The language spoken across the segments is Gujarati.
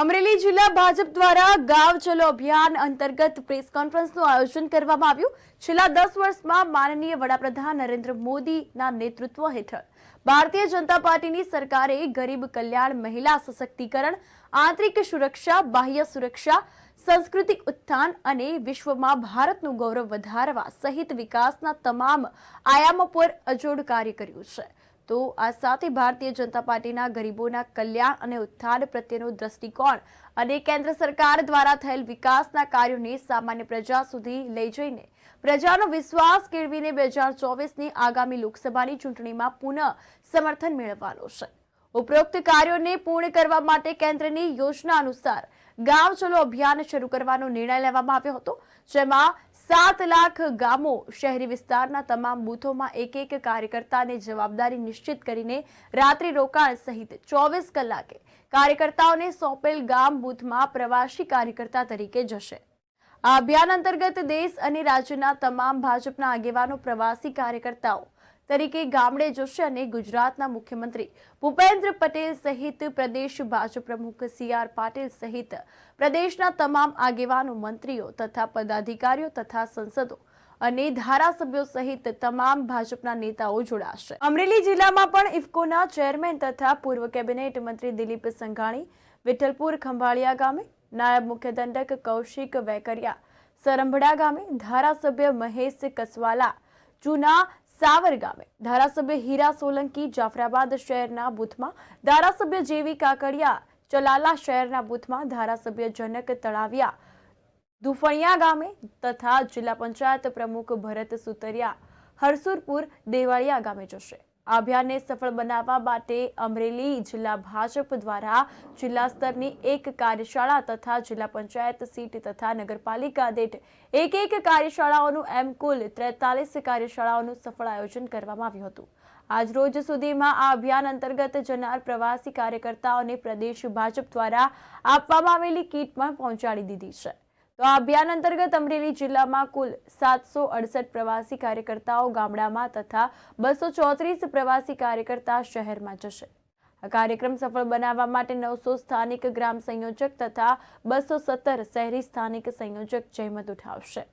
અમરેલી જિલ્લા ભાજપ દ્વારા ગાંવ ચલો અભિયાન અંતર્ગત પ્રેસ કોન્ફરન્સનું આયોજન કરવામાં આવ્યું. છેલ્લા દસ વર્ષમાં માનનીય વડાપ્રધાન નરેન્દ્ર મોદીના નેતૃત્વ હેઠળ ભારતીય જનતા પાર્ટીની સરકારે ગરીબ કલ્યાણ, મહિલા સશક્તિકરણ, આંતરિક સુરક્ષા, બાહ્ય સુરક્ષા, સાંસ્કૃતિક ઉત્થાન અને વિશ્વમાં ભારતનું ગૌરવ વધારવા સહિત વિકાસના તમામ આયામો પર અજોડ કાર્ય કર્યું છે. તો આ સાથે ભારતીય જનતા પાર્ટીના ગરીબોના કલ્યાણ અને ઉત્થાન પ્રત્યેનો દ્રષ્ટિકોણ અને કેન્દ્ર સરકાર દ્વારા થયેલ વિકાસના કાર્યોને સામાન્ય પ્રજા સુધી લઈ જઈને પ્રજાનો વિશ્વાસ કેળવીને બે હજાર ચોવીસની આગામી લોકસભાની ચૂંટણીમાં પુનઃ સમર્થન મેળવવાનો છે. ઉપરોક્ત કાર્યોને પૂર્ણ કરવા માટે કેન્દ્રની યોજના અનુસાર ગામ ચલો અભિયાન શરૂ કરવાનો નિર્ણય લેવામાં આવ્યો હતો, જેમાં સાત લાખ ગામો શહેરી વિસ્તારના તમામ બૂથોમાં એક એક કાર્યકર્તાને જવાબદારી નિશ્ચિત કરીને રાત્રિ રોકાણ સહિત ચોવીસ કલાકે કાર્યકર્તાઓને સોંપેલ ગામ બૂથમાં પ્રવાસી કાર્યકર્તા તરીકે જશે. આ અભિયાન અંતર્ગત દેશ અને રાજ્યના તમામ ભાજપના આગેવાનો પ્રવાસી કાર્યકર્તાઓ તરીકે ગામડે જશે અને ગુજરાતના મુખ્યમંત્રી ભૂપેન્દ્ર પટેલ સહિત પ્રદેશ ભાજપ પ્રમુખ સી આર પાટીલ સહિત પ્રદેશના તમામ આગેવાનો, મંત્રીઓ તથા પદાધિકારીઓ તથા સંસદો અને ધારાસભ્યો સહિત તમામ ભાજપના નેતાઓ જોડાશે. અમરેલી જિલ્લામાં પણ ઇફકોના ચેરમેન તથા પૂર્વ કેબિનેટ મંત્રી દિલીપ સંઘાણી, વિઠ્ઠલપુર ખંભાળિયા ગામે, નાયબ મુખ્ય દંડક કૌશિક વેકરિયા, સરંભડા ગામે ધારાસભ્ય મહેશ કસવાલા, જૂના સાવર ગામે ધારાસભ્ય હીરા સોલંકી જાફરાબાદ શહેરના બૂથમાં ધારાસભ્ય જેવી કાકડિયા ચલાલા શહેરના બૂથમાં ધારાસભ્ય જનક તળાવિયા દુફણિયા ગામે તથા જિલ્લા પંચાયત પ્રમુખ ભરત સુતરિયા હરસુરપુર દેવાળિયા ગામે જશે. આ અભિયાનને સફળ બનાવવા માટે અમરેલી જિલ્લા ભાજપ દ્વારા જિલ્લા સ્તરની એક કાર્યશાળા તથા જિલ્લા પંચાયત સીટ તથા નગરપાલિકા દીઠ એક એક કાર્યશાળાઓનું એમ કુલ ત્રેતાલીસ કાર્યશાળાઓનું સફળ આયોજન કરવામાં આવ્યું હતું. આજ રોજ સુધીમાં આ અભિયાન અંતર્ગત જનાર પ્રવાસી કાર્યકર્તાઓને પ્રદેશ ભાજપ દ્વારા આપવામાં આવેલી કીટ પણ પહોંચાડી દીધી છે. તો આ અભિયાન અંતર્ગત અમરેલી જિલ્લામાં કુલ સાતસો અડસઠ પ્રવાસી કાર્યકર્તાઓ ગામડામાં તથા બસો ચોત્રીસ પ્રવાસી કાર્યકર્તા શહેરમાં જશે. આ કાર્યક્રમ સફળ બનાવવા માટે નવસો સ્થાનિક ગ્રામ સંયોજક તથા બસો સત્તર શહેરી સ્થાનિક સંયોજક જહેમત ઉઠાવશે.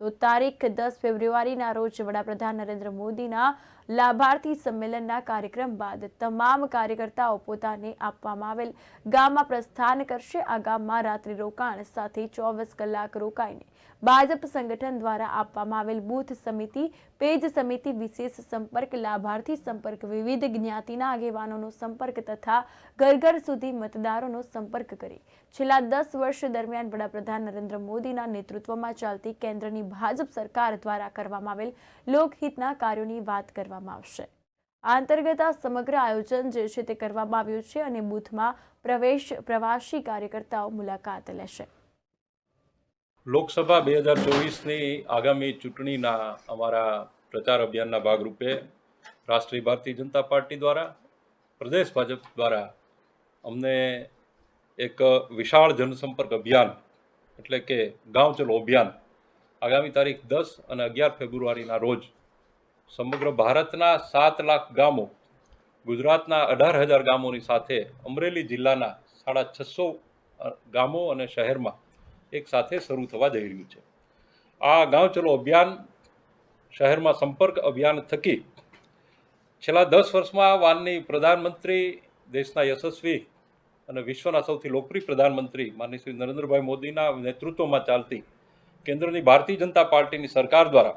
તો તારીખ દસ ફેબ્રુઆરીના રોજ વડાપ્રધાન નરેન્દ્ર મોદીના લાભાર્થી સંમેલનના કાર્યક્રમ બાદ તમામ કાર્યકર્તાઓ પોતાને આપવામાં આવેલ ગામમાં પ્રસ્થાન કરશે. આ ગામમાં રાત્રિ રોકાણ સાથે ચોવીસ કલાક રોકાઈને ભાજપ સંગઠન દ્વારા આપવામાં આવેલ બૂથ સમિતિ, પેજ સમિતિ, વિશેષ સંપર્ક, લાભાર્થી સંપર્ક, વિવિધ જ્ઞાતિના આગેવાનોનો સંપર્ક તથા ઘર ઘર સુધી મતદારોનો સંપર્ક કરી છેલ્લા દસ વર્ષ દરમિયાન વડાપ્રધાન નરેન્દ્ર મોદીના નેતૃત્વમાં ચાલતી કેન્દ્રની ભાજપ સરકાર દ્વારા કરવામાં આવેલ લોકહિતના કાર્યોની વાત કરવામાં આવશે. આ અંતર્ગત આ સમગ્ર આયોજન જે છે તે કરવામાં આવ્યું છે અને બૂથમાં પ્રવેશ પ્રવાસી કાર્યકર્તાઓ મુલાકાત લેશે. લોકસભા બે હજાર ચોવીસની આગામી ચૂંટણીના અમારા પ્રચાર અભિયાનના ભાગરૂપે રાષ્ટ્રીય ભારતીય જનતા પાર્ટી દ્વારા, પ્રદેશ ભાજપ દ્વારા અમને એક વિશાળ જનસંપર્ક અભિયાન, એટલે કે ગાંવ ચલો અભિયાન, આગામી તારીખ દસ અને અગિયાર ફેબ્રુઆરીના રોજ સમગ્ર ભારતના સાત લાખ ગામો, ગુજરાતના અઢાર હજાર ગામોની સાથે અમરેલી જિલ્લાના સાડા છસો ગામો અને શહેરમાં એક સાથે શરૂ થવા જઈ રહ્યું છે. આ ગાંવ ચલો અભિયાન શહેરમાં સંપર્ક અભિયાન થકી છેલ્લા દસ વર્ષમાં વાનની પ્રધાનમંત્રી, દેશના યશસ્વી અને વિશ્વના સૌથી લોકપ્રિય પ્રધાનમંત્રી માનની શ્રી નરેન્દ્રભાઈ મોદીના નેતૃત્વમાં ચાલતી કેન્દ્રની ભારતીય જનતા પાર્ટીની સરકાર દ્વારા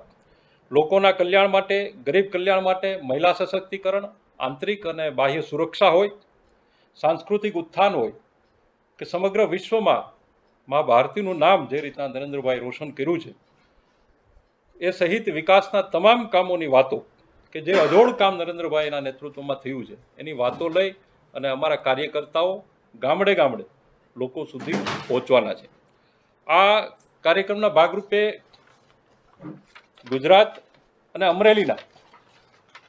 લોકોના કલ્યાણ માટે, ગરીબ કલ્યાણ માટે મહિલા સશક્તિકરણ, આંતરિક અને બાહ્ય સુરક્ષા હોય, સાંસ્કૃતિક ઉત્થાન હોય, કે સમગ્ર વિશ્વમાં મા ભારતીનું નામ જે રીતના નરેન્દ્રભાઈ રોશન કર્યું છે, એ સહિત વિકાસના તમામ કામોની વાતો, કે જે અજોડ કામ નરેન્દ્રભાઈના નેતૃત્વમાં થયું છે, એની વાતો લઈ અને અમારા કાર્યકર્તાઓ ગામડે ગામડે લોકો સુધી પહોંચવાના છે. આ કાર્યક્રમના ભાગરૂપે ગુજરાત અને અમરેલીના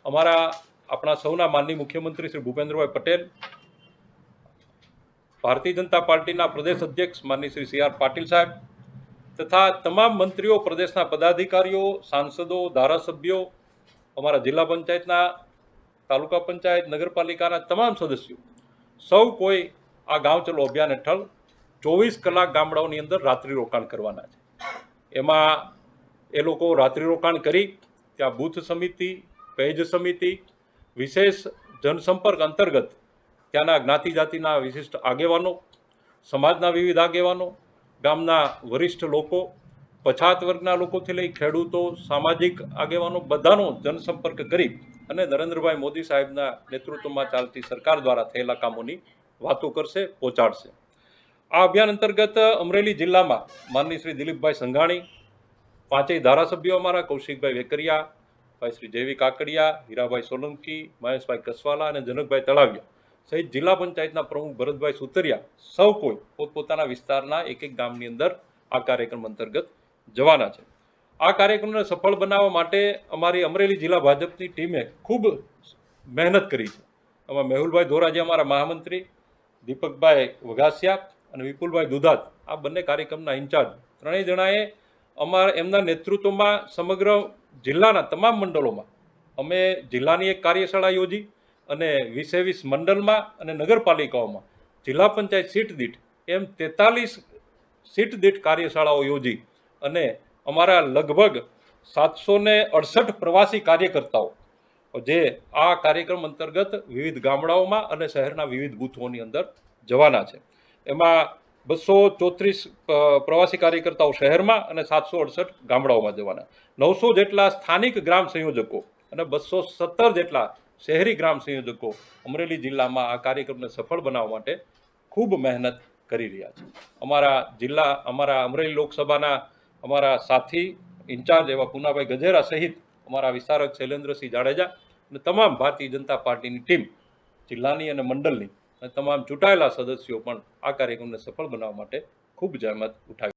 અમારા આપણા સૌના માનની મુખ્યમંત્રી શ્રી ભૂપેન્દ્રભાઈ પટેલ, ભારતીય જનતા પાર્ટીના પ્રદેશ અધ્યક્ષ માનની શ્રી સી આર પાટીલ સાહેબ તથા તમામ મંત્રીઓ, પ્રદેશના પદાધિકારીઓ, સાંસદો, ધારાસભ્યો, અમારા જિલ્લા પંચાયતના તાલુકા પંચાયત, નગરપાલિકાના તમામ સદસ્યો, સૌ કોઈ આ ગાંવ ચલો અભિયાન હેઠળ ચોવીસ કલાક ગામડાઓની અંદર રાત્રિ રોકાણ કરવાના છે. એમાં એ લોકો રાત્રિ રોકાણ કરી, ત્યાં બૂથ સમિતિ, પેજ સમિતિ, વિશેષ જનસંપર્ક અંતર્ગત ત્યાંના જ્ઞાતિ જાતિના વિશિષ્ટ આગેવાનો, સમાજના વિવિધ આગેવાનો, ગામના વરિષ્ઠ લોકો, પછાત વર્ગના લોકોથી લઈ ખેડૂતો, સામાજિક આગેવાનો બધાનો જનસંપર્ક કરી અને નરેન્દ્રભાઈ મોદી સાહેબના નેતૃત્વમાં ચાલતી સરકાર દ્વારા થયેલા કામોની વાતો કરશે, પહોંચાડશે. આ અભિયાન અંતર્ગત અમરેલી જિલ્લામાં માનની શ્રી દિલીપભાઈ સંઘાણી, પાંચેય ધારાસભ્યો અમારા, કૌશિકભાઈ વેકરિયા, ભાઈ શ્રી જેવી કાકડિયા, હીરાભાઈ સોલંકી, મહેશભાઈ કસવાલા અને જનકભાઈ તળાવિયા સહિત જિલ્લા પંચાયતના પ્રમુખ ભરતભાઈ સુતરિયા સૌ કોઈ પોતપોતાના વિસ્તારના એક એક ગામની અંદર આ કાર્યક્રમ અંતર્ગત જવાના છે. આ કાર્યક્રમને સફળ બનાવવા માટે અમારી અમરેલી જિલ્લા ભાજપની ટીમે ખૂબ મહેનત કરી છે. આમાં મેહુલભાઈ ધોરાજી અમારા મહામંત્રી દીપકભાઈ વઘાસિયા અને વિપુલભાઈ દુધાત આ બંને કાર્યક્રમના ઇન્ચાર્જ. ત્રણેય જણાએ અમારા એમના નેતૃત્વમાં સમગ્ર જિલ્લાના તમામ મંડળોમાં, અમે જિલ્લાની એક કાર્યશાળા યોજી અને વીસે વીસ મંડળમાં અને નગરપાલિકાઓમાં જિલ્લા પંચાયત સીટ દીઠ એમ તેતાલીસ સીટ દીઠ કાર્યશાળાઓ યોજી અને અમારા લગભગ સાતસો અડસઠ પ્રવાસી કાર્યકર્તાઓ જે આ કાર્યક્રમ અંતર્ગત વિવિધ ગામડાઓમાં અને શહેરના વિવિધ બૂથોની અંદર જવાના છે. એમાં બસો ચોત્રીસ પ્રવાસી કાર્યકર્તાઓ શહેરમાં અને સાતસો અડસઠ ગામડાઓમાં જવાના. નવસો જેટલા સ્થાનિક ગ્રામ સંયોજકો અને બસો સત્તર જેટલા શહેરી ગ્રામ સંયોજકો અમરેલી જિલ્લામાં આ કાર્યક્રમને સફળ બનાવવા માટે ખૂબ મહેનત કરી રહ્યા છે. અમારા જિલ્લા, અમારા અમરેલી લોકસભાના અમારા સાથી ઇન્ચાર્જ એવા પુનાભાઈ ગજેરા સહિત અમારા વિસ્તારક શૈલેન્દ્રસિંહ જાડેજા અને તમામ ભારતીય જનતા પાર્ટીની ટીમ, જિલ્લાની અને મંડળની, અને તમામ ચૂંટાયેલા સદસ્યો પણ આ કાર્યક્રમને સફળ બનાવવા માટે ખૂબ જહેમત ઉઠાવી